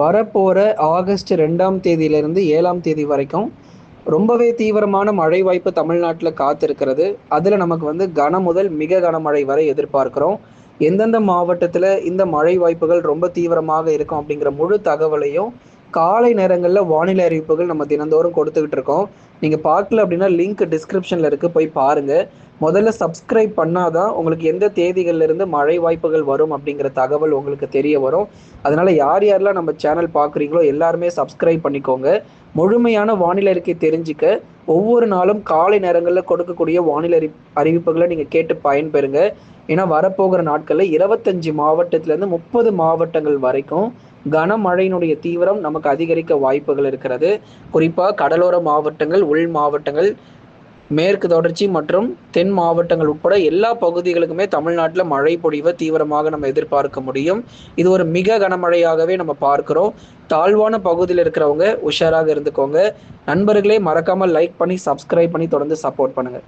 வரப்போகிற ஆகஸ்ட் ரெண்டாம் தேதியிலிருந்து ஏழாம் தேதி வரைக்கும் ரொம்பவே தீவிரமான மழை வாய்ப்பு தமிழ்நாட்டில் காத்திருக்கிறது. அதில் நமக்கு வந்து கன முதல் மிக கனமழை வரை எதிர்பார்க்கிறோம். எந்தெந்த மாவட்டத்தில் இந்த மழை வாய்ப்புகள் ரொம்ப தீவிரமாக இருக்கும் அப்படிங்கிற முழு தகவலையும் காலை நேரங்களில் வானிலை அறிவிப்புகள் நம்ம தினந்தோறும் கொடுத்துக்கிட்டு இருக்கோம். நீங்கள் பார்க்கல அப்படின்னா லிங்க் டிஸ்கிரிப்ஷனில் இருக்குது போய் பாருங்கள் முதல்ல சப்ஸ்கிரைப் பண்ணாதான் உங்களுக்கு எந்த தேதிகள்லேருந்து மழை வாய்ப்புகள் வரும் அப்படிங்கிற தகவல் உங்களுக்கு தெரிய வரும். அதனால் யார் யாரெல்லாம் நம்ம சேனல் பார்க்குறீங்களோ எல்லாருமே சப்ஸ்கிரைப் பண்ணிக்கோங்க. முழுமையான வானிலை அறிக்கை தெரிஞ்சுக்க ஒவ்வொரு நாளும் காலை நேரங்களில் கொடுக்கக்கூடிய வானிலை அறி அறிவிப்புகளை நீங்கள் கேட்டு பயன்பெறுங்க. ஏன்னா வரப்போகிற நாட்களில் இருபத்தஞ்சு மாவட்டத்திலேருந்து முப்பது மாவட்டங்கள் வரைக்கும் கனமழையினுடைய தீவிரம் நமக்கு அதிகரிக்க வாய்ப்புகள் இருக்கிறது. குறிப்பாக கடலோர மாவட்டங்கள் உள் மாவட்டங்கள் மேற்கு தொடர்ச்சி மற்றும் தென் மாவட்டங்கள் உட்பட எல்லா பகுதிகளுக்குமே தமிழ்நாட்டில் மழை பொழிவை தீவிரமாக நம்ம எதிர்பார்க்க முடியும். இது ஒரு மிக கனமழையாகவே நம்ம பார்க்கிறோம். தாழ்வான பகுதியில் இருக்கிறவங்க உஷாராக இருந்துக்கோங்க. நண்பர்களே மறக்காமல் லைக் பண்ணி சப்ஸ்கிரைப் பண்ணி தொடர்ந்து சப்போர்ட் பண்ணுங்கள்